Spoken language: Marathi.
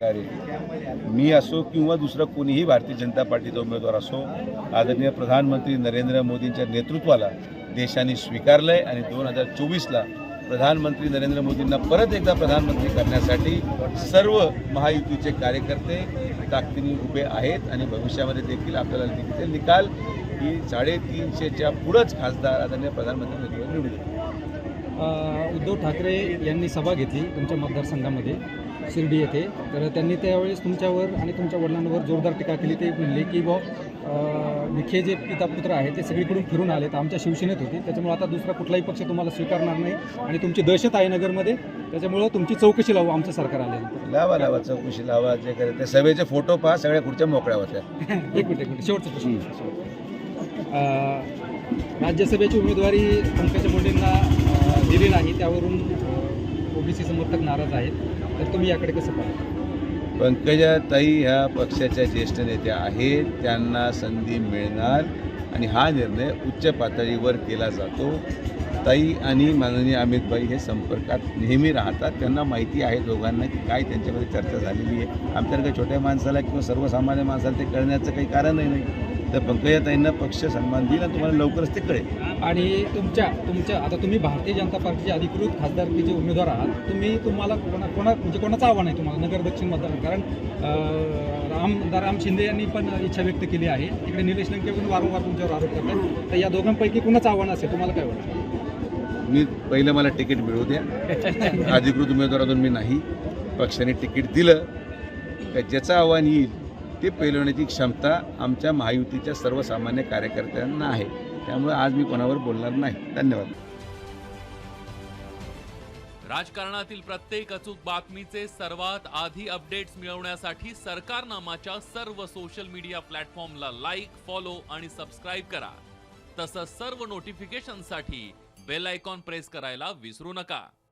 अरे, मी असो किंवा दुसरं कोणीही भारतीय जनता पार्टीचा उमेदवार असो आदरणीय प्रधानमंत्री नरेंद्र मोदींच्या नेतृत्वाला देशाने स्वीकारलं आहे आणि दोन हजार चोवीसला प्रधानमंत्री नरेंद्र मोदींना परत एकदा प्रधानमंत्री करण्यासाठी सर्व महायुतीचे कार्यकर्ते ताकदीने उभे आहेत आणि भविष्यामध्ये देखील आपल्याला दिसेल निकाल की साडेतीनशेच्या पुढंच खासदार आदरणीय प्रधानमंत्री नरेंद्र निवडून उद्धव ठाकरे यांनी सभा घेतली तुमच्या मतदारसंघामध्ये. शिर्डी येथे. तर त्यांनी त्यावेळेस तुमच्यावर आणि तुमच्या वडिलांवर जोरदार टीका केली. ते म्हणले की बा विखे जे पिता पुत्र आहेत ते सगळीकडून फिरून आले तर आमच्या शिवसेनेत होते. त्याच्यामुळे आता दुसरा कुठलाही पक्ष तुम्हाला स्वीकारणार नाही आणि तुमची दहशत आहे नगरमध्ये. त्याच्यामुळं तुमची चौकशी लावू आमचं सरकार आल्यानंतर लावा लावा चौकशी लावा जे करे ते. सभेचे फोटो पहा सगळ्या खुर्च्या मोकळ्या होत्या. एक मिनिट एक मिनिट. शेवटचा प्रश्न. राज्यसभेची उमेदवारी पंकजा मुंडेंना दिली नाही. त्यावरून ओबीसी समर्थक नाराज आहेत. तर तुम्ही याकडे कसं पाहता? पंकजाताई ह्या पक्षाच्या ज्येष्ठ नेत्या आहेत. त्यांना संधी मिळणार आणि हा निर्णय उच्च पातळीवर केला जातो. ताई आणि माननीय अमितभाई हे संपर्कात नेहमी राहतात. त्यांना माहिती आहे दोघांना की काय त्यांच्यामध्ये चर्चा झालेली आहे. आमच्यासारख्या छोट्या माणसाला किंवा सर्वसामान्य माणसाला ते कळण्याचं काही कारणही नाही. तर पंकजाताईंना पक्ष सन्मान देईल आणि तुम्हाला लवकरच ते कळेल. आणि तुमच्या तुमच्या आता तुम्ही भारतीय जनता पार्टीचे अधिकृत खासदारकीचे उमेदवार आहात तुम्ही तुम्हाला कोणा कोणा म्हणजे कोणाचं आव्हान आहे तुम्हाला नगर दक्षिण मतदार? कारण राम राम शिंदे यांनी पण इच्छा व्यक्त केली आहे. तिकडे निलेश लंके पण वारंवार तुमच्यावर आरोप करतात. तर या दोघांपैकी कुणाचं आव्हान असेल तुम्हाला काय वाटतं? मी पहिलं मला तिकीट मिळू द्या. अधिकृत उमेदवारातून मी नाही. पक्षाने तिकीट दिलं. का ज्याचं आव्हान येईल ते पेलवण्याची क्षमता आमच्या महायुतीच्या सर्वसामान्य कार्यकर्त्यांना आहे. त्यामुळे आज मी कोणावर बोलणार नाही. धन्यवाद. राजकारणातील प्रत्येक अचूक बातमीचे सर्वात आधी अपडेट्स मिळवण्यासाठी सरकारनामाच्या सर्व सोशल मीडिया प्लॅटफॉर्मला लाईक फॉलो आणि सबस्क्राईब करा. तसंच सर्व नोटिफिकेशनसाठी बेल आयकॉन प्रेस करायला विसरू नका.